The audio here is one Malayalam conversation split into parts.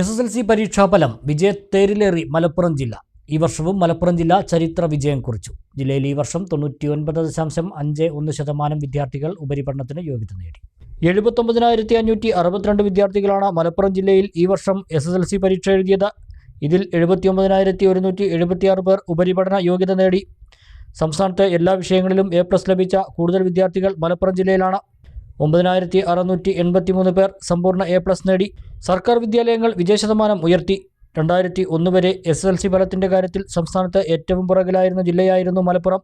എസ് എസ് എൽ സി പരീക്ഷാഫലം വിജയത്തേരിലേറി മലപ്പുറം ജില്ല. ഈ വർഷവും മലപ്പുറം ജില്ല ചരിത്ര വിജയം കുറിച്ചു. ജില്ലയിൽ ഈ വർഷം തൊണ്ണൂറ്റി ഒൻപത് ദശാംശം അഞ്ച് ഒന്ന് ശതമാനം വിദ്യാർത്ഥികൾ ഉപരിപഠനത്തിന് യോഗ്യത നേടി. എഴുപത്തൊമ്പതിനായിരത്തി അഞ്ഞൂറ്റി അറുപത്തിരണ്ട് വിദ്യാർത്ഥികളാണ് മലപ്പുറം ജില്ലയിൽ ഈ വർഷം എസ് എസ് എൽ സി പരീക്ഷ എഴുതിയത്. ഇതിൽ എഴുപത്തിയൊമ്പതിനായിരത്തി ഒരുന്നൂറ്റി എഴുപത്തിയാറ് പേർ ഉപരിപഠന യോഗ്യത നേടി. സംസ്ഥാനത്തെ എല്ലാ വിഷയങ്ങളിലും എ പ്ലസ് ലഭിച്ച കൂടുതൽ വിദ്യാർത്ഥികൾ മലപ്പുറം ജില്ലയിലാണ്. ഒമ്പതിനായിരത്തി അറുന്നൂറ്റി എൺപത്തി മൂന്ന് പേർ സമ്പൂർണ എ പ്ലസ് നേടി. സർക്കാർ വിദ്യാലയങ്ങൾ വിജയശതമാനം ഉയർത്തി. രണ്ടായിരത്തി ഒന്ന് വരെ എസ് എൽ സി ഫലത്തിന്റെ കാര്യത്തിൽ സംസ്ഥാനത്ത് ഏറ്റവും പുറകിലായിരുന്ന ജില്ലയായിരുന്നു മലപ്പുറം.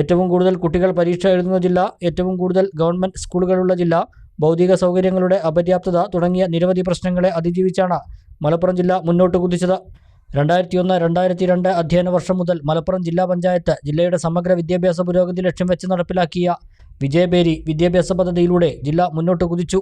ഏറ്റവും കൂടുതൽ കുട്ടികൾ പരീക്ഷ എഴുതുന്ന ജില്ല ഏറ്റവും കൂടുതൽ ഗവൺമെന്റ് സ്കൂളുകളുള്ള ജില്ല ഭൗതിക സൗകര്യങ്ങളുടെ അപര്യാപ്തത തുടങ്ങിയ നിരവധി പ്രശ്നങ്ങളെ അതിജീവിച്ചാണ് മലപ്പുറം ജില്ല മുന്നോട്ട് കുതിച്ചത്. രണ്ടായിരത്തി ഒന്ന് രണ്ടായിരത്തി രണ്ട് അധ്യയന വർഷം മുതൽ മലപ്പുറം ജില്ലാ പഞ്ചായത്ത് ജില്ലയുടെ സമഗ്ര വിദ്യാഭ്യാസ പുരോഗതി ലക്ഷ്യം വെച്ച് നടപ്പിലാക്കിയ വിജയബേരി വിദ്യാഭ്യാസ പദ്ധതിയിലൂടെ ജില്ല മുന്നോട്ട് കുതിച്ചു.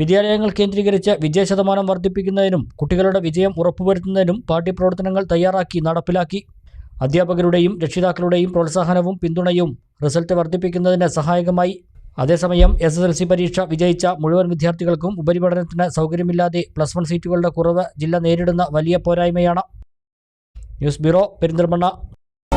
വിദ്യാലയങ്ങൾ കേന്ദ്രീകരിച്ച് വിജയശതമാനം വർദ്ധിപ്പിക്കുന്നതിനും കുട്ടികളുടെ വിജയം ഉറപ്പുവരുത്തുന്നതിനും പാർട്ടി പ്രവർത്തനങ്ങൾ തയ്യാറാക്കി നടപ്പിലാക്കി. അധ്യാപകരുടെയും രക്ഷിതാക്കളുടെയും പ്രോത്സാഹനവും പിന്തുണയും റിസൾട്ട് വർദ്ധിപ്പിക്കുന്നതിന് സഹായകമായി. അതേസമയം എസ് എസ് എൽ സി പരീക്ഷ വിജയിച്ച മുഴുവൻ വിദ്യാർത്ഥികൾക്കും ഉപരിപഠനത്തിന് സൗകര്യമില്ലാതെ പ്ലസ് വൺ സീറ്റുകളുടെ കുറവ് ജില്ല നേരിടുന്ന വലിയ പോരായ്മയാണ്. News bureau Perinthalmanna.